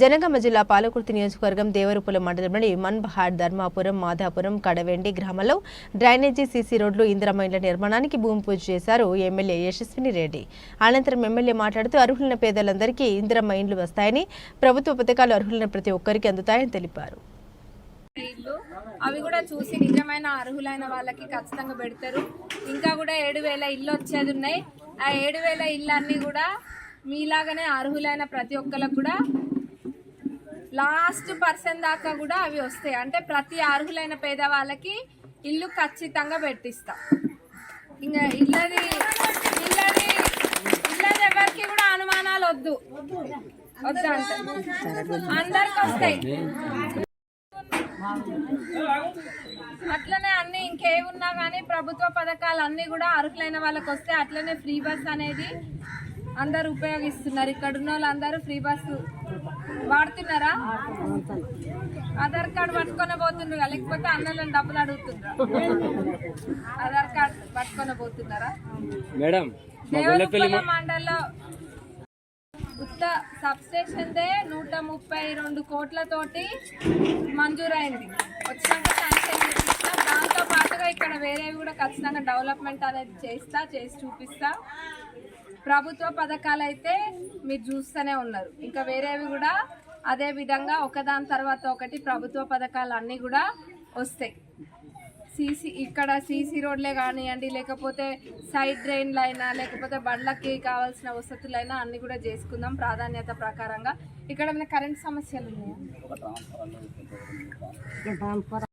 జనగామ జిల్లా పాలకుర్తి నియోజకవర్గం దేవరూపుల మండలంలోని మన్బహాడ్ ధర్మాపురం మాధాపురం కడవెండి గ్రామంలో డ్రైనేజీ సీసీ రోడ్లు ఇందిరమ్మ ఇండ్ల నిర్మాణానికి భూమి పూజ చేశారు ఎమ్మెల్యే యశస్విని రెడ్డి. అనంతరం ఎమ్మెల్యే మాట్లాడుతూ అర్హులైన పేదలందరికీ ఇందిరమ్మ ఇండ్లు వస్తాయని ప్రభుత్వ పథకాలు అర్హులైన ప్రతి ఒక్కరికి అందుతాయని తెలిపారు. ఇల్లు అవి కూడా చూసి నిజమైన అర్హులైన వాళ్ళకి ఖచ్చితంగా పెడతారు. ఇంకా కూడా ఏడు వేల ఇల్లు వచ్చేది ఉన్నాయి. ఆ ఏడు వేల ఇల్లు అన్నీ కూడా మీలాగానే అర్హులైన ప్రతి ఒక్కరికి కూడా లాస్ట్ పర్సన్ దాకా కూడా అవి వస్తాయి. అంటే ప్రతి అర్హులైన పేదవాళ్ళకి ఇల్లు ఖచ్చితంగా పెట్టిస్తాం. ఇంకా ఇల్లది ఇల్లది ఇల్లది ఎవరికి కూడా అనుమానాలు వద్దు. వద్దు అంటే. అందరికి వస్తాయి. అట్లనే అన్ని ఇంకేమున్నా కానీ ప్రభుత్వ పథకాలు అన్ని కూడా అర్హులైన వాళ్ళకి వస్తే అట్లనే ఫ్రీ బస్ అనేది అందరు ఉపయోగిస్తున్నారు. ఇక్కడ ఉన్న వాళ్ళందరూ ఫ్రీ బస్సు వాడుతున్నారా? ఆధార్ కార్డు పట్టుకొని పోతుండ్రు లేకపోతే అన్నలను డబ్బులు అడుగుతుండ్రా ఆధార్ కార్డు పట్టుకొని పోతున్నారా? మేడం మండలంలో ఉత్త సబ్స్టేషన్దే నూట ముప్పై రెండు కోట్లతోటి మంజూరైంది. వచ్చినాక శాంక్షన్ దాంతో పాటుగా ఇక్కడ వేరేవి కూడా ఖచ్చితంగా డెవలప్మెంట్ అనేది చేస్తా చేసి చూపిస్తా. ప్రభుత్వ పథకాలు అయితే మీరు చూస్తూనే ఉన్నారు. ఇంకా వేరేవి కూడా అదే విధంగా ఒకదాని తర్వాత ఒకటి ప్రభుత్వ పథకాలు అన్నీ కూడా వస్తాయి. సీసీ ఇక్కడ సీసీ రోడ్లే కానివ్వండి లేకపోతే సైడ్ డ్రైన్లు అయినా లేకపోతే బండ్లకి కావాల్సిన వసతులైనా అన్ని కూడా చేసుకుందాం ప్రాధాన్యత ప్రకారంగా. ఇక్కడ ఏమైనా కరెంట్ సమస్యలు ఉన్నాయా?